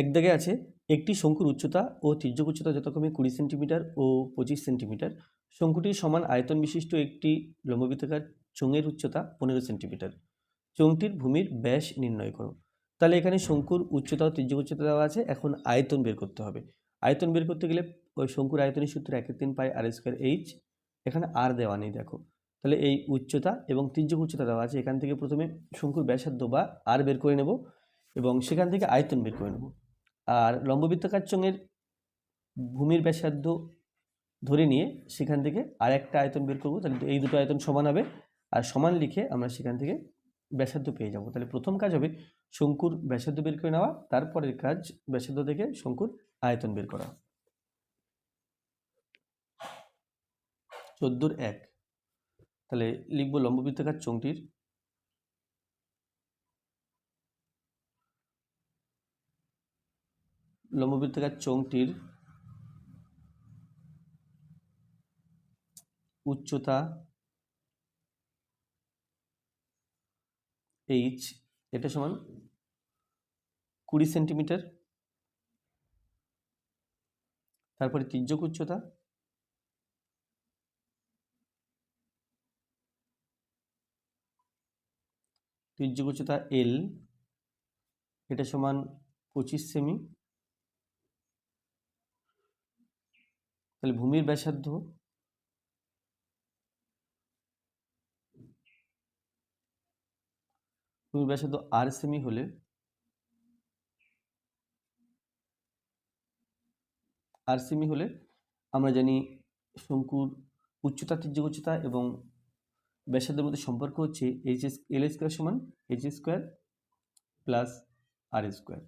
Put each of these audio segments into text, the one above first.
এক দাগে আছে, একটি শঙ্কুর উচ্চতা ও তির্যক উচ্চতা যথাক্রমে কুড়ি সেন্টিমিটার ও পঁচিশ সেন্টিমিটার। শঙ্কুটির সমান আয়তন বিশিষ্ট একটি লম্ববৃত্তাকার চোঙের উচ্চতা পনেরো সেন্টিমিটার। চোঙটির ভূমির ব্যাস নির্ণয় করো। তাহলে এখানে শঙ্কুর উচ্চতা ও তির্যক উচ্চতা দেওয়া আছে, এখন আয়তন বের করতে হবে। আয়তন বের করতে গেলে ওই শঙ্কুর আয়তনের সূত্র একের তিন পাই আর স্কোয়ার এইচ, এখানে আর দেওয়া নেই, দেখো। তাহলে এই উচ্চতা এবং তির্যক উচ্চতা দেওয়া আছে, এখান থেকে প্রথমে শঙ্কুর ব্যাসার্ধ বা আর বের করে নেব এবং সেখান থেকে আয়তন বের করে নেব। আর লম্ববৃত্তাকার চোঙের ভূমির ব্যাসার্ধ ধরে নিয়ে সেখান থেকে আর একটা আয়তন বের করব, তাহলে এই দুটো আয়তন সমান হবে। আর সমান লিখে আমরা সেখান থেকে ব্যাসার্ধ পেয়ে যাব। তাহলে প্রথম কাজ হবে শঙ্কুর ব্যাসার্ধ বের করে নেওয়া, তারপরের কাজ ব্যাসার্ধ থেকে শঙ্কুর আয়তন বের করা। চোদ্দোর এক। তাহলে লিখব লম্ববৃত্তাকার চোঙটির লম্ববৃত্তাকার চোঙটির উচ্চতা এইচ এটা সমান কুড়ি সেন্টিমিটার। তারপরে তির্যক উচ্চতা তির্যক উচ্চতা এল এটা সমান পঁচিশ সেমি। তাহলে ভূমির ব্যাসার্ধ ভূমির ব্যাসার্ধ আর সেমি হলে আর সেমি হলে আমরা জানি শঙ্কুর উচ্চতা তির্যক উচ্চতা এবং ব্যাসার্ধের মধ্যে সম্পর্ক হচ্ছে এইচ এস এল স্কোয়ার সমান H square plus R square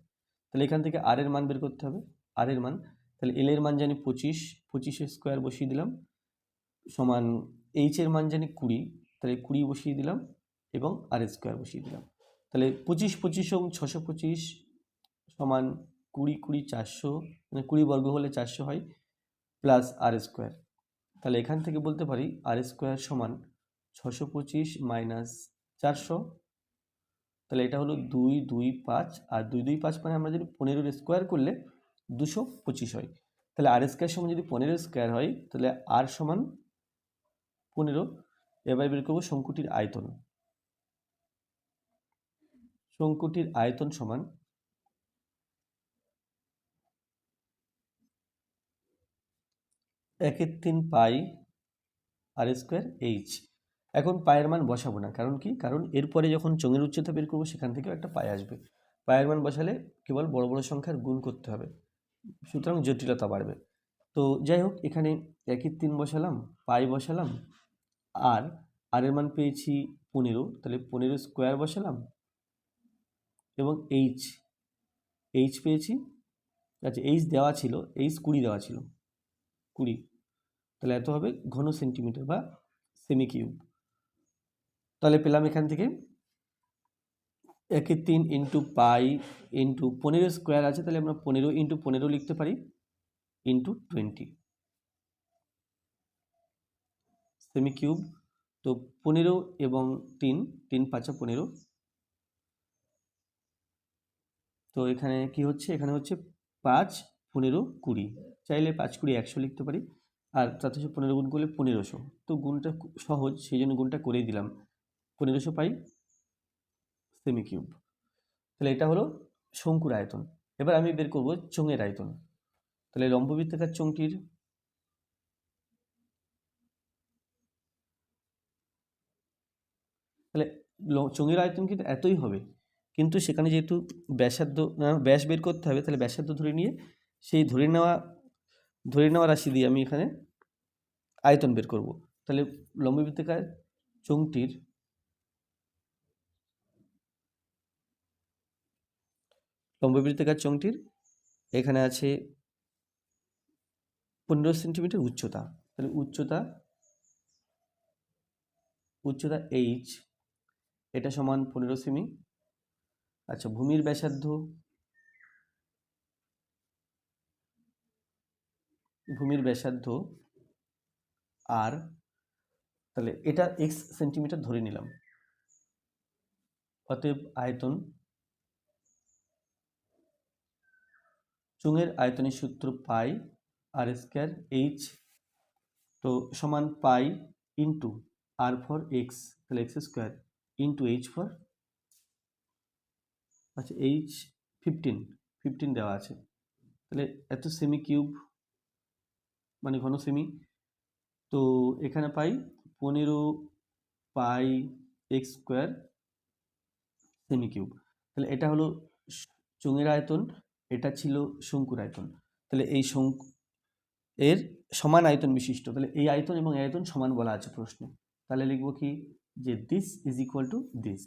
তাহলে এখান থেকে আর এর মান বের করতে হবে। আর এর মান তাহলে এল এর মান জানি পঁচিশ, পঁচিশের স্কোয়ার বসিয়ে দিলাম। সমান এইচ এর মান জানি কুড়ি, তাহলে কুড়ি বসিয়ে দিলাম এবং আর স্কোয়ার বসিয়ে দিলাম। তাহলে পঁচিশ পঁচিশ এবং ছশো পঁচিশ সমান কুড়ি কুড়ি চারশো মানে কুড়ি বর্গ হলে চারশো হয় প্লাস আর স্কোয়ার তাহলে এখান থেকে বলতে পারি আর স্কোয়ার সমান ছশো পঁচিশ মাইনাস চারশো। তাহলে এটা হলো দুই দুই, পাঁচ, আর দুই দুই, পাঁচ মানে আমরা যদি পনেরোর স্কোয়ার করলে দুশো পঁচিশ হয়। তাহলে আর স্কোয়ার সমান যদি পনেরো স্কোয়ার হয়, তাহলে আর সমান পনেরো। এবার বের করব শঙ্কুটির আয়তন। শঙ্কুটির আয়তন সমান একের তিন পাই আর স্কোয়ার এইচ এখন পায়ের মান বসাবো না, কারণ কি? কারণ এরপরে যখন চোঙের উচ্চতা বের করব, সেখান থেকেও একটা পায়ে আসবে। পায়ের মান বসালে কেবল বড় বড় সংখ্যার গুণ করতে হবে। সুতরাং জটিলতা বাড়বে। তো যাই হোক, এখানে একের তিন বসালাম পাই বসালাম, আর আর এর মান পেয়েছি পনেরো, তাহলে পনেরো স্কোয়ার বসালাম, এবং এইচ এইচ পেয়েছি আচ্ছা এইচ দেওয়া ছিল, এইচ কুড়ি দেওয়া ছিল, কুড়ি, তাহলে এত হবে ঘন সেন্টিমিটার বা সেমি কিউব। তাহলে পেলাম এখান থেকে একের তিন ইন্টু পাই ইন্টু পনেরো স্কোয়ার আছে, তাহলে আমরা পনেরো ইন্টু পনেরো লিখতে পারি ইন্টু টোয়েন্টি সেমি কিউব তো পনেরো এবং তিন তিন পাঁচা পনেরো। তো এখানে কি হচ্ছে? এখানে হচ্ছে পাঁচ, পনেরো, কুড়ি। চাইলে পাঁচ, কুড়ি, একশো লিখতে পারি। আর তাতে পনেরো গুণ করলে পনেরোশো। তো গুণটা সহজ, সেই জন্য গুণটা করেই দিলাম। পনেরোশো পাই সেমি কিউব তাহলে এটা হলো শঙ্কুর আয়তন। এবার আমি বের করব চোঙের আয়তন। তাহলে লম্ববৃত্তাকার চোঙটির তাহলে চোঙের আয়তন কিন্তু এতই হবে। কিন্তু সেখানে যেহেতু ব্যাসার্ধ ব্যাস বের করতে হবে, তাহলে ব্যাসার্ধ ধরে নিয়ে সেই ধরে নেওয়া ধরে নেওয়া রাশি দিয়ে আমি এখানে আয়তন বের করব। তাহলে লম্ববৃত্তাকার চোঙটির লম্ববৃত্তাকার চোঙটির এখানে আছে পনেরো সেন্টিমিটার উচ্চতা। তাহলে উচ্চতা উচ্চতা এইচ এটা সমান পনেরো সেমি। আচ্ছা ভূমির ব্যাসার্ধ ভূমির ব্যাসার্ধ আর তাহলে এটা এক্স সেন্টিমিটার ধরে নিলাম। অতএব আয়তন চোঙের আয়তনের সূত্র পাই আর স্কোয়ার এইচ তো সমান pi into R for X তাহলে X square into H for আচ্ছা এইচ ফিফটিন ফিফটিন দেওয়া আছে, তাহলে এত সেমি কিউব মানে ঘন সেমি তো এখানে পাই পনেরো pi X square semi cube তাহলে এটা হলো চোঙের আয়তন এটা ছিল শঙ্কুর আয়তন। তাহলে এই শঙ্কু, এর সমান আয়তন বিশিষ্ট। তাহলে এই আয়তন এবং এই আয়তন সমান বলা আছে প্রশ্নে। তাহলে লিখব কি? যে this is equal to this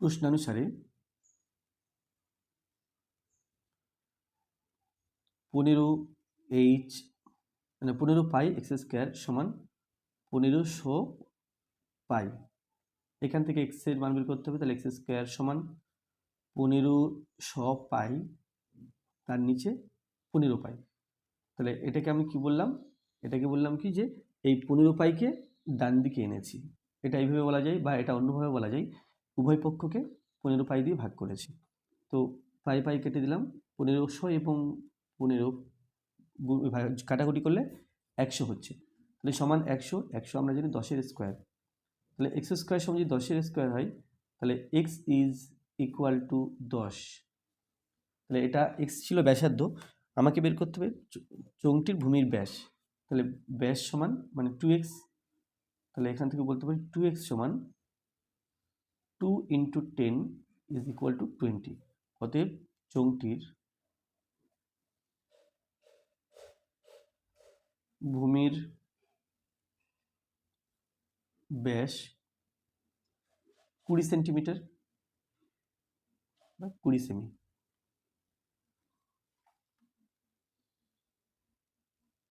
প্রশ্নানুসারে পনেরো এইচ মানে পনেরো পাই এক্স স্কোয়ার সমান পনেরোশো পাই। এখান থেকে এক্সের মান বের করতে হবে, তাহলে এক্স স্কোয়ার সমান পনেরো শ পাই তার নিচে পনেরো পাই। তাহলে এটাকে আমি কি বললাম? এটাকে বললাম কি যে এই পনেরো পাইকে ডান দিকে এনেছি। এটা এইভাবে বলা যায় বা এটা অন্যভাবে বলা যায়। উভয় পক্ষকে পনেরো পাই দিয়ে ভাগ করেছি। তো পাই পাই কেটে দিলাম পনেরোশো এবং পনেরো কাটাকুটি করলে একশো হচ্ছে। তাহলে সমান একশো একশো আমরা জানি দশের স্কোয়ার তাহলে এক্স স্কোয়ার সমান যদি দশের স্কোয়ার হয়, তাহলে এক্স ইজ ইকুয়াল টু দশ। তাহলে এটা এক্স ছিল ব্যাসার্ধ, আমাকে বের করতে হবে চোঙটির ভূমির ব্যাস। তাহলে ব্যাস সমান মানে টু এক্স তাহলে এখান থেকে বলতে পারি টু এক্স সমান two into ten is equal to twenty অতএব চোঙটির ভূমির ব্যাস কুড়ি সেন্টিমিটার বা কুড়ি সেমি।